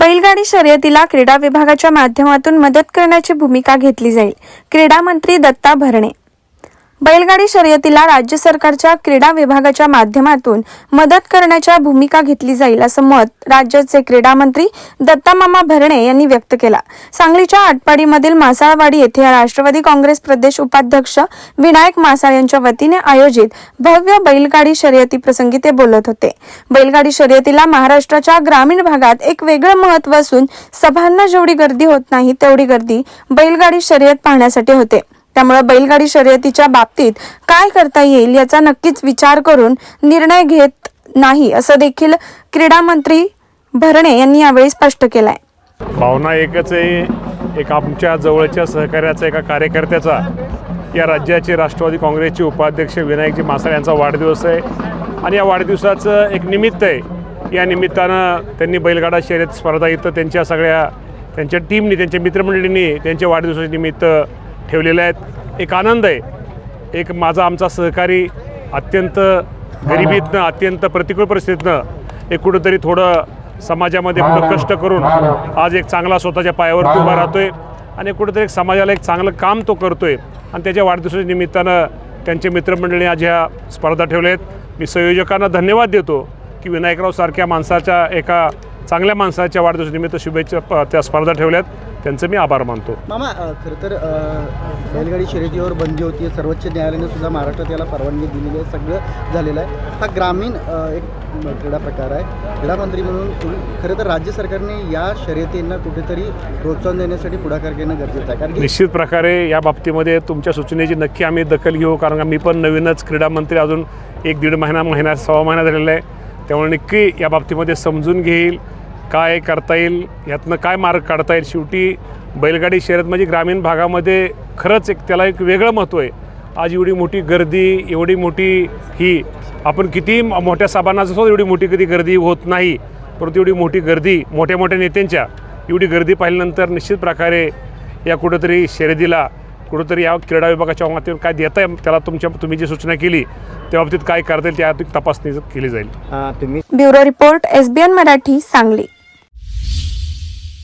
बैलगाडी शर्यतीला क्रीडा विभागाच्या माध्यमातून मदत करण्याची भूमिका घेतली जाईल. क्रीडा मंत्री दत्ता भरणे. बैलगाडी शर्यतीला राज्य सरकारच्या क्रीडा विभागाच्या माध्यमातून मदत करण्याच्या भूमिका घेतली जाईल असं मत राज्याचे क्रीडा मंत्री दत्तामामा भरणे यांनी व्यक्त केला. सांगलीच्या आटपाडीमधील मासाळवाडी येथे राष्ट्रवादी काँग्रेस प्रदेश उपाध्यक्ष विनायक मासाळ यांच्या वतीने आयोजित भव्य बैलगाडी शर्यती प्रसंगी ते बोलत होते. बैलगाडी शर्यतीला महाराष्ट्राच्या ग्रामीण भागात एक वेगळं महत्त्व असून सभांना जेवढी गर्दी होत नाही तेवढी गर्दी बैलगाडी शर्यत पाहण्यासाठी होते. त्यामुळे बैलगाडी शर्यतीच्या बाबतीत काय करता येईल याचा नक्कीच विचार करून निर्णय घेत नाही असं देखील क्रीडा मंत्री भरणे यांनी यावेळी स्पष्ट केलंय. भावना एकच आहे एक आमच्या जवळच्या सहकार्याचा एका कार्यकर्त्याचा. या राज्याचे राष्ट्रवादी काँग्रेसचे उपाध्यक्ष विनायकजी मासाळ यांचा वाढदिवस आहे. आणि या वाढदिवसाचं एक निमित्त आहे. या निमित्तानं त्यांनी बैलगाडा शर्यत स्पर्धा इथं त्यांच्या सगळ्या त्यांच्या टीमनी त्यांच्या मित्रमंडळींनी त्यांच्या वाढदिवसाचे ठेवलेल्या ठेवलेले आहेत. एक आनंद आहे. एक माझा आमचा सहकारी अत्यंत गरिबीतनं अत्यंत प्रतिकूल परिस्थितीतनं एक कुठंतरी थोडं समाजामध्ये पुढं कष्ट करून आज एक चांगला स्वतःच्या पायावरती उभा राहतोय आणि कुठंतरी एक समाजाला एक चांगलं काम तो करतोय. आणि त्याच्या वाढदिवसाच्या निमित्तानं त्यांचे मित्रमंडळी आज ह्या स्पर्धा ठेवल्या आहेत. मी संयोजकांना धन्यवाद देतो की विनायकराव सारख्या माणसाच्या एका चांगल्या माणसाच्या वाढदिवसानिमित्त शुभेच्छा त्या स्पर्धा ठेवल्यात त्यांचं मी आभार मानतो. मामा खरं तर बैलगाडी शर्यतीवर बंदी होती सर्वोच्च न्यायालयाने सुद्धा महाराष्ट्रात याला परवानगी दिलेली आहे सगळं झालेलं आहे. हा ग्रामीण एक क्रीडा प्रकार आहे. क्रीडा मंत्री म्हणून खरं तर राज्य सरकारने या शर्यतींना कुठेतरी प्रोत्साहन देण्यासाठी पुढाकार घेणं गरजेचं आहे. कारण निश्चित प्रकारे या बाबतीमध्ये तुमच्या सूचनेची नक्की आम्ही दखल घेऊ कारण मी पण नवीनच क्रीडा मंत्री अजून एक दीड महिना महिना सव्वा महिना झालेला आहे. त्यामुळे नक्की या बाबतीमध्ये समजून घेईल. काय करता येईल यातनं काय मार्ग काढता येईल? शेवटी बैलगाडी शर्यत म्हणजे ग्रामीण भागामध्ये खरंच एक त्याला एक वेगळं महत्त्व आहे. आज एवढी मोठी गर्दी एवढी मोठी ही आपण किती मोठ्या सभांना जसं एवढी मोठी कधी गर्दी होत नाही. परंतु एवढी मोठी गर्दी मोठ्या मोठ्या नेत्यांच्या एवढी गर्दी पाहिल्यानंतर निश्चित प्रकारे या कुठंतरी शर्यतीला कुठंतरी या क्रीडा विभागाच्या माध्यमातून काय देता येईल त्याला तुमच्या तुम्ही जी सूचना केली त्या बाबतीत काय करता येईल त्या तपासणी केली जाईल. तुम्ही bureau report SBN Marathi Sangli.